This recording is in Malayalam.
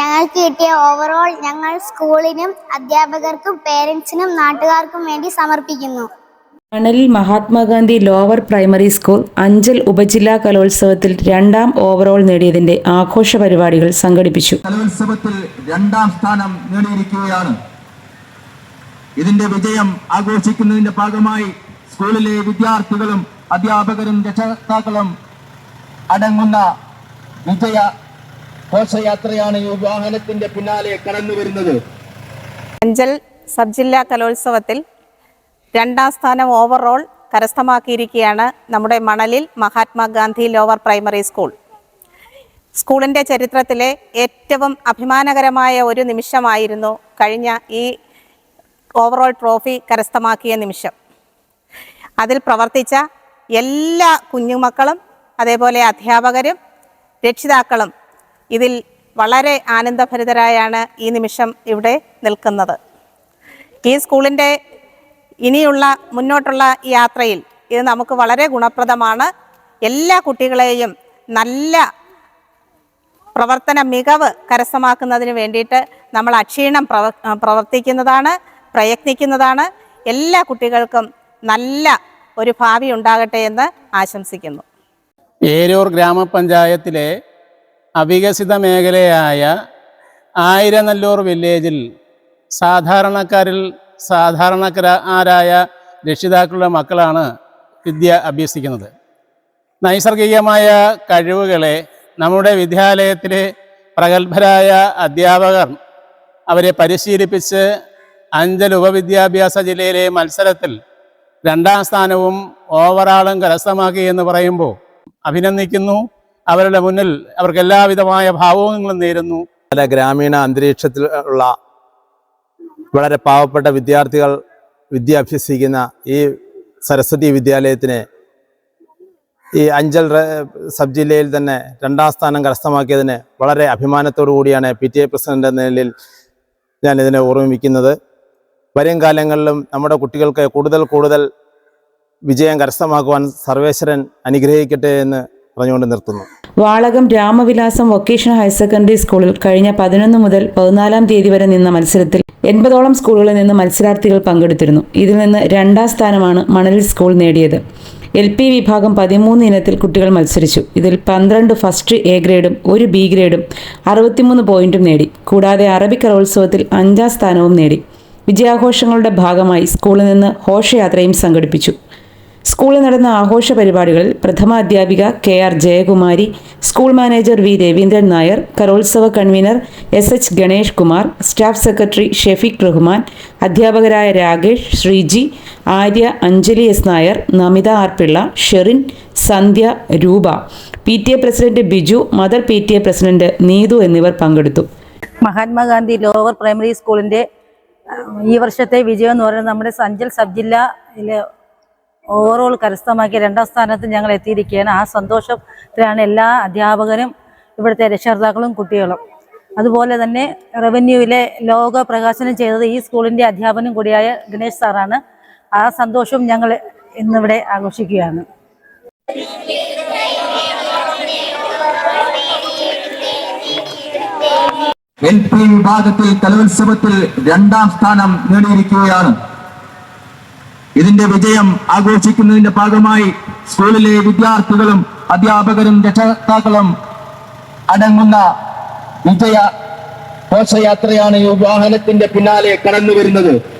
ഞങ്ങൾക്ക് കിട്ടിയ ഓവറോൾ ഞങ്ങൾ സ്കൂളിനും അധ്യാപകർക്കും പേരൻസിനും നാട്ടുകാർക്കും വേണ്ടി സമർപ്പിക്കുന്നു. മണലിൽ Mahatma Gandhi lower primary school Anchal ഉപജില്ലാ കലോത്സവത്തിൽ രണ്ടാം ഓവറോൾ നേടിയതിന്റെ ആഘോഷ പരിപാടികൾ സംഘടിപ്പിച്ചു. കലോത്സവത്തിൽ രണ്ടാം സ്ഥാനം നേടിയിരിക്കുകയാണ്. ഇതിന്റെ വിജയം ആഘോഷിക്കുന്നതിന്റെ ഭാഗമായി സ്കൂളിലെ വിദ്യാർത്ഥികളും അധ്യാപകരും രക്ഷകർത്താക്കളും അടങ്ങുന്ന വിജയ ഘോഷയാത്രയാണ് ഈ വാഹനത്തിന്റെ പിന്നാലെ കടന്നു വരുന്നത്. അഞ്ചൽ സബ് ജില്ലാ കലോത്സവത്തിൽ രണ്ടാം സ്ഥാനം ഓവറോൾ കരസ്ഥമാക്കിയിരിക്കുകയാണ് നമ്മുടെ മണലിൽ മഹാത്മാഗാന്ധി ലോവർ പ്രൈമറി സ്കൂൾ സ്കൂളിന്റെ ചരിത്രത്തിലെ ഏറ്റവും അഭിമാനകരമായ ഒരു നിമിഷമായിരുന്നു കഴിഞ്ഞ ഈ ഓവറോൾ ട്രോഫി കരസ്ഥമാക്കിയ നിമിഷം. അതിൽ പ്രവർത്തിച്ച എല്ലാ കുഞ്ഞുമക്കളും അതേപോലെ അധ്യാപകരും രക്ഷിതാക്കളും ഇതിൽ വളരെ ആനന്ദഭരിതരായാണ് ഈ നിമിഷം ഇവിടെ നിൽക്കുന്നത്. ഈ സ്കൂളിന്റെ ഇനിയുള്ള മുന്നോട്ടുള്ള യാത്രയിൽ ഇത് നമുക്ക് വളരെ ഗുണപ്രദമാണ്. എല്ലാ കുട്ടികളെയും നല്ല പ്രവർത്തന മികവ് കരസ്ഥമാക്കുന്നതിന് വേണ്ടിയിട്ട് നമ്മൾ അക്ഷീണം പ്രവ പ്രവർത്തിക്കുന്നതാണ് പ്രയത്നിക്കുന്നതാണ്. എല്ലാ കുട്ടികൾക്കും നല്ല ഒരു ഭാവി ഉണ്ടാകട്ടെ എന്ന് ആശംസിക്കുന്നു. ഏരൂർ ഗ്രാമപഞ്ചായത്തിലെ അവികസിത മേഖലയായ ആയിരനല്ലൂർ വില്ലേജിൽ സാധാരണക്കാരിൽ സാധാരണക്കാരായ രക്ഷിതാക്കളുടെ മക്കളാണ് വിദ്യ അഭ്യസിക്കുന്നത്. നൈസർഗികമായ കഴിവുകളെ നമ്മുടെ വിദ്യാലയത്തിലെ പ്രഗത്ഭരായ അധ്യാപകർ അവരെ പരിശീലിപ്പിച്ച് അഞ്ചൽ ഉപവിദ്യാഭ്യാസ ജില്ലയിലെ മത്സരത്തിൽ രണ്ടാം സ്ഥാനവും ഓവറാളും കരസ്ഥമാക്കി എന്ന് പറയുമ്പോൾ അഭിനന്ദിക്കുന്നു. അവരുടെ മുന്നിൽ അവർക്ക് എല്ലാവിധമായ ഭാവങ്ങളും നേരുന്നു. പല ഗ്രാമീണ അന്തരീക്ഷത്തിൽ ഉള്ള വളരെ പാവപ്പെട്ട വിദ്യാർത്ഥികൾ വിദ്യ അഭ്യസിക്കുന്ന ഈ സരസ്വതി വിദ്യാലയത്തിന് ഈ അഞ്ചൽ സബ് ജില്ലയിൽ തന്നെ രണ്ടാം സ്ഥാനം കരസ്ഥമാക്കിയതിന് വളരെ അഭിമാനത്തോടു കൂടിയാണ് പി ടി എ പ്രസിഡന്റ് എന്ന നിലയിൽ ഞാൻ ഇതിനെ ഓർമ്മിപ്പിക്കുന്നത്. വരും കാലങ്ങളിലും നമ്മുടെ കുട്ടികൾക്ക് കൂടുതൽ കൂടുതൽ വിജയം കരസ്ഥമാക്കുവാൻ സർവേശ്വരൻ അനുഗ്രഹിക്കട്ടെ എന്ന് പറഞ്ഞുകൊണ്ട് നിർത്തുന്നു. Valakam Ramavilasam vocational higher secondary സ്കൂളിൽ കഴിഞ്ഞ പതിനൊന്ന് മുതൽ പതിനാലാം തീയതി വരെ നിന്ന മത്സരത്തിൽ എൺപതോളം സ്കൂളുകളിൽ നിന്ന് മത്സരാർത്ഥികൾ പങ്കെടുത്തിരുന്നു. ഇതിൽ നിന്ന് രണ്ടാം സ്ഥാനമാണ് മണലിൽ സ്കൂൾ നേടിയത്. എൽ പി വിഭാഗം പതിമൂന്ന് ഇനത്തിൽ കുട്ടികൾ മത്സരിച്ചു. ഇതിൽ പന്ത്രണ്ട് ഫസ്റ്റ് എ ഗ്രേഡും ഒരു ബി ഗ്രേഡും അറുപത്തിമൂന്ന് പോയിന്റും നേടി. കൂടാതെ അറബി കലോത്സവത്തിൽ അഞ്ചാം സ്ഥാനവും നേടി. വിജയാഘോഷങ്ങളുടെ ഭാഗമായി സ്കൂളിൽ നിന്ന് ഘോഷയാത്രയും സംഘടിപ്പിച്ചു. സ്കൂളിൽ നടന്ന ആഘോഷ പരിപാടികളിൽ പ്രഥമ അധ്യാപിക K R Jayakumari school manager V Raveendran Nair കലോത്സവ convener S H Ganesh Kumar staff secretary Shefeeq Rahman അധ്യാപകരായ Rakesh Sreeji Arya Anjali S Nair Namitha R Pillai Sherin Sandhya Roopa. P T A president Biju mother P T A president Neethu എന്നിവർ പങ്കെടുത്തു. മഹാത്മാഗാന്ധി ലോവർ പ്രൈമറി സ്കൂളിന്റെ ഈ വർഷത്തെ വിജയം എന്ന് പറയുന്നത് നമ്മുടെ സഞ്ചൽ സബ് ജില്ലയിലെ ഓവറോൾ കരസ്ഥമാക്കി രണ്ടാം സ്ഥാനത്ത് ഞങ്ങൾ എത്തിയിരിക്കുകയാണ്. ആ സന്തോഷത്തിലാണ് എല്ലാ അധ്യാപകരും ഇവിടുത്തെ രക്ഷകർത്താക്കളും കുട്ടികളും. അതുപോലെ തന്നെ റവന്യൂവിലെ ലോക പ്രകാശനം ചെയ്തത് ഈ സ്കൂളിന്റെ അധ്യാപനം കൂടിയായ ഗണേഷ് സാറാണ്. ആ സന്തോഷവും ഞങ്ങൾ ഇന്നിവിടെ ആഘോഷിക്കുകയാണ്. എൽ പി വിഭാഗത്തിൽ കലോത്സവത്തിൽ രണ്ടാം സ്ഥാനം നേടിയിരിക്കുകയാണ്. ഇതിന്റെ വിജയം ആഘോഷിക്കുന്നതിന്റെ ഭാഗമായി സ്കൂളിലെ വിദ്യാർത്ഥികളും അധ്യാപകരും രക്ഷകർത്താക്കളും അടങ്ങുന്ന വിജയ ഘോഷയാത്രയാണ് ഈ വാഹനത്തിന്റെ പിന്നാലെ കടന്നു വരുന്നത്